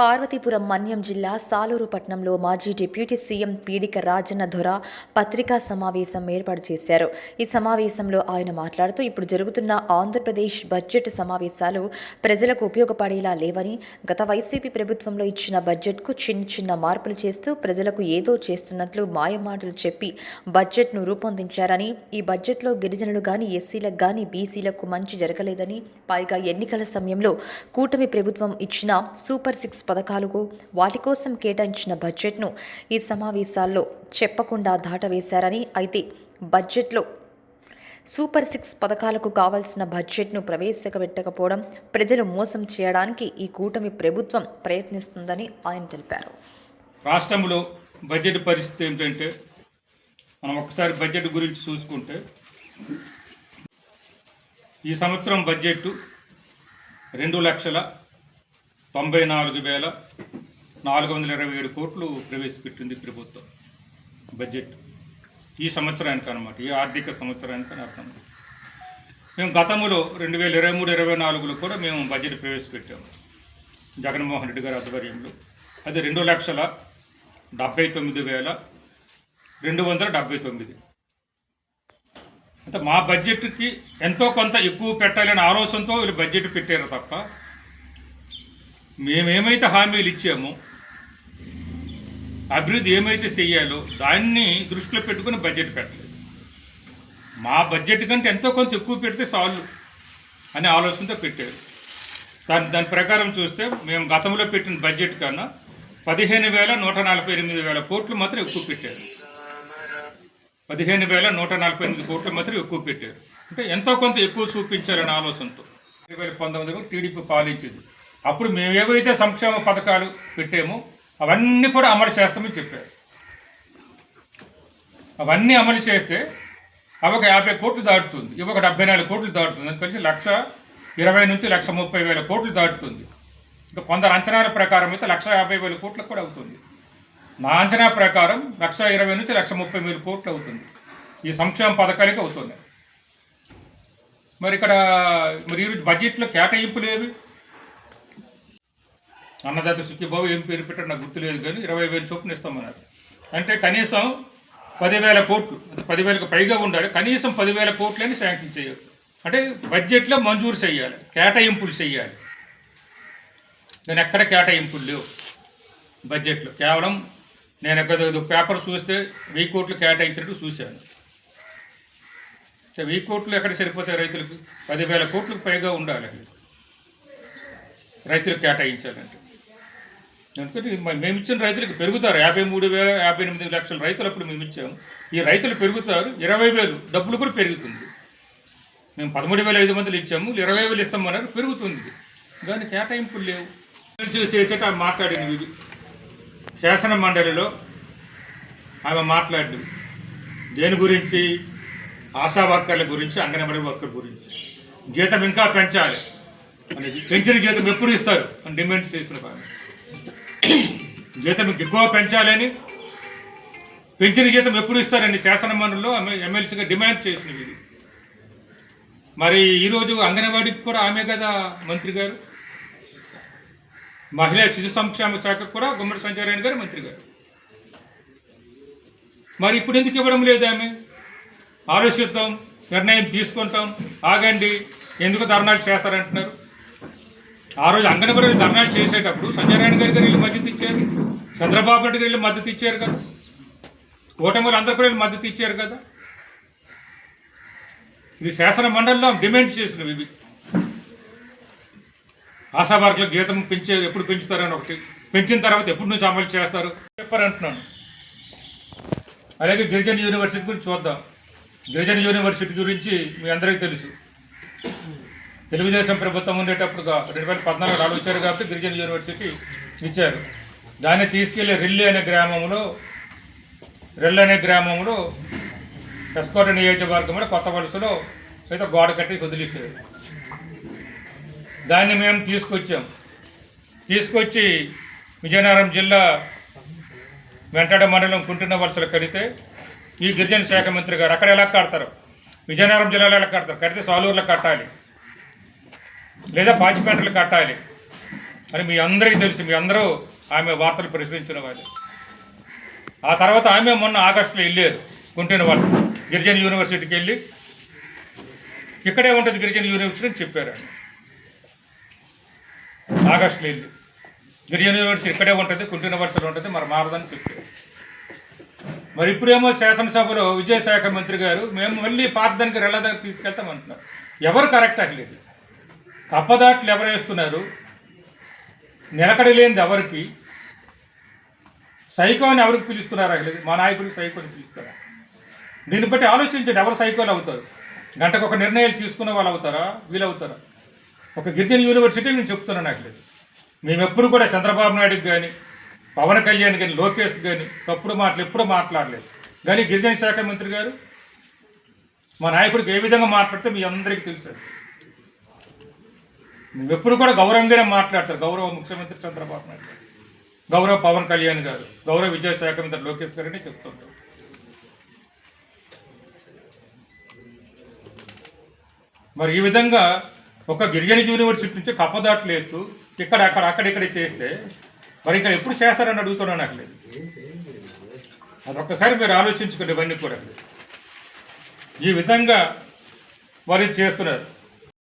పార్వతీపురం మన్యం జిల్లా సాలూరు పట్టణంలో మాజీ డిప్యూటీ సీఎం పీడిక రాజన్న ధొర పత్రికా సమావేశం ఏర్పాటు చేశారు. ఈ సమావేశంలో ఆయన మాట్లాడుతూ ఇప్పుడు జరుగుతున్న ఆంధ్రప్రదేశ్ బడ్జెట్ సమావేశాలు ప్రజలకు ఉపయోగపడేలా లేవని గత వైసీపీ ప్రభుత్వంలో ఇచ్చిన బడ్జెట్కు చిన్న చిన్న మార్పులు చేస్తూ ప్రజలకు ఏదో చేస్తున్నట్లు మాయమాటలు చెప్పి బడ్జెట్ను రూపొందించారని ఈ బడ్జెట్లో గిరిజనులు కానీ ఎస్సీలకు కానీ బీసీలకు మంచి జరగలేదని పైగా ఎన్నికల సమయంలో కూటమి ప్రభుత్వం ఇచ్చిన సూపర్ సిక్స్ పథకాలకు వాటి కోసం కేటాయించిన బడ్జెట్ను ఈ సమావేశాల్లో చెప్పకుండా దాటవేశారని అయితే బడ్జెట్లో సూపర్ సిక్స్ పథకాలకు కావాల్సిన బడ్జెట్ను ప్రవేశపెట్టకపోవడం ప్రజలు మోసం చేయడానికి ఈ కూటమి ప్రభుత్వం ప్రయత్నిస్తుందని ఆయన తెలిపారు. రాష్ట్రంలో బడ్జెట్ పరిస్థితి ఏమిటంటే మనం ఒకసారి బడ్జెట్ గురించి చూసుకుంటే ఈ సంవత్సరం బడ్జెట్ రెండు లక్షల తొంభై నాలుగు వేల నాలుగు వందల ఇరవై ఏడు కోట్లు ప్రవేశపెట్టింది ప్రభుత్వం. బడ్జెట్. ఈ సంవత్సరానికి అనమాట ఈ ఆర్థిక సంవత్సరానికి అని అర్థం మేము గతంలో రెండు వేల ఇరవై మూడు ఇరవై నాలుగులో కూడా మేము బడ్జెట్ ప్రవేశపెట్టాము. జగన్మోహన్ రెడ్డి గారి ఆధ్వర్యంలో. అది రెండు లక్షల డెబ్బై తొమ్మిది వేల రెండు వందల డెబ్బై తొమ్మిది. అంటే మా బడ్జెట్కి ఎంతో కొంత ఎక్కువ పెట్టాలనే ఆలోచనతో వీళ్ళు బడ్జెట్ పెట్టారు తప్ప మేమేమైతే హామీలు ఇచ్చామో అభివృద్ధి ఏమైతే చేయాలో దాన్ని దృష్టిలో పెట్టుకుని బడ్జెట్ పెట్టలేదు. మా బడ్జెట్ కంటే ఎంతో కొంత ఎక్కువ పెడితే సాల్వ్ అనే ఆలోచనతో పెట్టారు. దాని దాని ప్రకారం చూస్తే మేము గతంలో పెట్టిన బడ్జెట్ కన్నా పదిహేను వేల నూట నలభై ఎనిమిది వేల కోట్లు మాత్రం ఎక్కువ పెట్టారు. పదిహేను వేల నూట నలభై ఎనిమిది కోట్లు మాత్రం ఎక్కువ పెట్టారు. అంటే ఎంతో కొంత ఎక్కువ చూపించారనే ఆలోచనతో. రెండు వేల పంతొమ్మిదిలో టీడీపీ పాలించింది. అప్పుడు మేము ఏవైతే సంక్షేమ పథకాలు పెట్టామో అవన్నీ కూడా అమలు చేస్తామని చెప్పారు. అవన్నీ అమలు చేస్తే అవి ఒక యాభై కోట్లు దాటుతుంది. ఇవి ఒక డెబ్బై నాలుగు కోట్లు దాటుతుంది. కలిసి లక్ష ఇరవై నుంచి లక్ష ముప్పై వేల కోట్లు దాటుతుంది. ఇంకా కొందరు అంచనాల ప్రకారం అయితే లక్ష యాభై వేల కోట్లకు కూడా అవుతుంది. నా అంచనా ప్రకారం లక్ష ఇరవై నుంచి లక్ష ముప్పై వేల కోట్లు అవుతుంది. ఈ సంక్షేమ పథకాలకి అవుతుంది మరి ఇక్కడ మరి ఈరోజు బడ్జెట్లో కేటాయింపులు ఏవి అన్నదాత సుఖీబాబు ఏం పేరు పెట్టాడు నాకు గుర్తులేదు కానీ ఇరవై వేలు చొప్పున ఇస్తామన్నారు. అంటే కనీసం పదివేల కోట్లు పదివేలకు పైగా ఉండాలి కనీసం పదివేల కోట్లని శాంక్షన్ చేయాలి. అంటే బడ్జెట్లో మంజూరు చేయాలి కేటాయింపులు చేయాలి. నేను ఎక్కడ కేటాయింపులు లేవు బడ్జెట్లో. కేవలం నేను ఎక్కడ పేపర్ చూస్తే వెయ్యి కోట్లు కేటాయించినట్టు చూశాను. వెయ్యి కోట్లు ఎక్కడ సరిపోతాయి రైతులకు? పదివేల కోట్లకు పైగా ఉండాలి. రైతులకు కేటాయించాలంటే. ఎందుకంటే మేము ఇచ్చిన రైతులకు పెరుగుతారు. యాభై మూడు వేల యాభై ఎనిమిది లక్షల రైతులు అప్పుడు మేము ఇచ్చాము. ఈ రైతులు పెరుగుతారు. ఇరవై వేలు డబ్బులు కూడా పెరుగుతుంది. మేము పదమూడు వేల ఐదు మందిలు ఇచ్చాము. ఇరవై వేలు ఇస్తామన్నారు పెరుగుతుంది. దాని కేటాయింపులు లేవు. చేసేట మాట్లాడింది ఇది శాసన మండలిలో ఆమె మాట్లాడు దేని గురించి? ఆశా వర్కర్ల గురించి అంగన్వాడీ వర్కర్ గురించి. జీతం ఇంకా పెంచాలి. అనేది పెంచిన జీతం ఎప్పుడు ఇస్తారు? అని డిమాండ్ చేసిన ఆమె. జీతం ఎక్కువ పెంచాలని పెంచిన జీతం ఎప్పుడు ఇస్తారని శాసనమండలిలో ఎమ్మెల్సీగా డిమాండ్ చేసినవి ఇది. మరి ఈరోజు అంగన్వాడీకి కూడా ఆమె కదా మంత్రి గారు. మహిళా శిశు సంక్షేమ శాఖకు కూడా గుమ్మడి సంజయరాయణ గారు మంత్రి గారు. మరి ఇప్పుడు ఎందుకు ఇవ్వడం లేదు ఆమె? ఆలోచిద్దాం నిర్ణయం తీసుకుంటాం ఆగండి ఎందుకు ధర్నాలు చేస్తారంటున్నారు? ఆ రోజు అంగన్వాడీ ధర్నాలు చేసేటప్పుడు సంజయరాయణ గారి గారు వీళ్ళు మద్దతు ఇచ్చారు. చంద్రబాబు నాయుడు గారు వీళ్ళు మద్దతు ఇచ్చారు కదా. కూటమిలు అందరు కూడా మద్దతు ఇచ్చారు కదా. ఇది శాసన మండలిలో డిమాండ్ చేసినవి ఇవి. ఆశావర్కులకు జీతం పెంచే ఎప్పుడు పెంచుతారని ఒకటి. పెంచిన తర్వాత ఎప్పుడు నుంచి అమలు చేస్తారు? చెప్పారంటున్నాను. అలాగే గిరిజన యూనివర్సిటీ గురించి చూద్దాం. గిరిజన యూనివర్సిటీ గురించి మీ అందరికీ తెలుసు. తెలుగుదేశం ప్రభుత్వం ఉండేటప్పుడు రెండు వేల పద్నాలుగు నాలుగు వచ్చారు కాబట్టి గిరిజన యూనివర్సిటీ ఇచ్చారు. దాన్ని తీసుకెళ్ళి రెల్లి అనే గ్రామంలో రెల్లి అనే గ్రామంలో ఎస్కోట నియోజకవర్గంలో కొత్త వలసలో అయితే గోడ కట్టి వదిలేసారు దాన్ని మేము తీసుకొచ్చాం. తీసుకొచ్చి విజయనగరం జిల్లా వెంటాడ మండలం కుంటున్న వలసలు కడితే ఈ గిరిజన శాఖ మంత్రి గారు అక్కడ ఎలా కడతారు? విజయనగరం జిల్లాలో ఎలా కడతారు? కడితే సాలూరులో కట్టాలి. లేదా పాచిపేటలు కట్టాలి. అని మీ అందరికీ తెలుసు మీ అందరూ ఆమె వార్తలు ప్రచురించిన వాళ్ళు ఆ తర్వాత ఆమె మొన్న ఆగస్టులో వెళ్ళారు గుంటూరు వాళ్ళు. గిరిజన యూనివర్సిటీకి వెళ్ళి ఇక్కడే ఉంటుంది గిరిజన యూనివర్సిటీ అని చెప్పారు ఆగస్టులో వెళ్ళి. గిరిజన యూనివర్సిటీ ఇక్కడే ఉంటుంది కుంటి యూనివర్సిటీ ఉంటుంది మరి మారదని చెప్పారు. మరి ఇప్పుడేమో శాసనసభలో విజయశాఖ మంత్రి గారు మేము మళ్ళీ పాతదానికి రెళ్ళదానికి తీసుకెళ్తామంటున్నారు. ఎవరు కరెక్ట్ అట్లేదు కప్పదాట్లు ఎవరు వేస్తున్నారు? నిలకడ లేనిది ఎవరికి? సైకో అని ఎవరికి పిలుస్తున్నారు? లేదు మా నాయకుడికి సైకో అని పిలుస్తారా? దీన్ని బట్టి ఆలోచించండి ఎవరు సైకోలు అవుతారు? గంటకు ఒక నిర్ణయాలు తీసుకున్న వాళ్ళు అవుతారా? వీలవుతారా? ఒక గిరిజన యూనివర్సిటీ నేను చెప్తున్నాను నాకు మేము ఎప్పుడు కూడా చంద్రబాబు నాయుడుకి కానీ పవన్ కళ్యాణ్ కానీ లోకేష్ కానీ తప్పుడు మాటలు ఎప్పుడూ మాట్లాడలేదు. కానీ గిరిజన శాఖ మంత్రి గారు మా నాయకుడికి ఏ విధంగా మాట్లాడితే మీ అందరికీ తెలుసు ఎప్పుడు కూడా గౌరవంగానే మాట్లాడతారు. గౌరవ ముఖ్యమంత్రి చంద్రబాబు నాయుడు గారు. గౌరవ పవన్ కళ్యాణ్ గారు. గౌరవ విద్యాశాఖ మంత్రి లోకేష్ గారని అని చెప్తుంటారు. మరి ఈ విధంగా ఒక గిరిజన యూనివర్సిటీ నుంచి కప్పదాట్లేదు. ఇక్కడ అక్కడ అక్కడిక్కడ చేస్తే మరి ఇక్కడ ఎప్పుడు చేస్తారని అడుగుతున్నాను నాకు లేదు. అది ఒక్కసారి మీరు ఆలోచించుకోండి ఇవన్నీ కూడా. ఈ విధంగా వారు ఇది చేస్తున్నారు.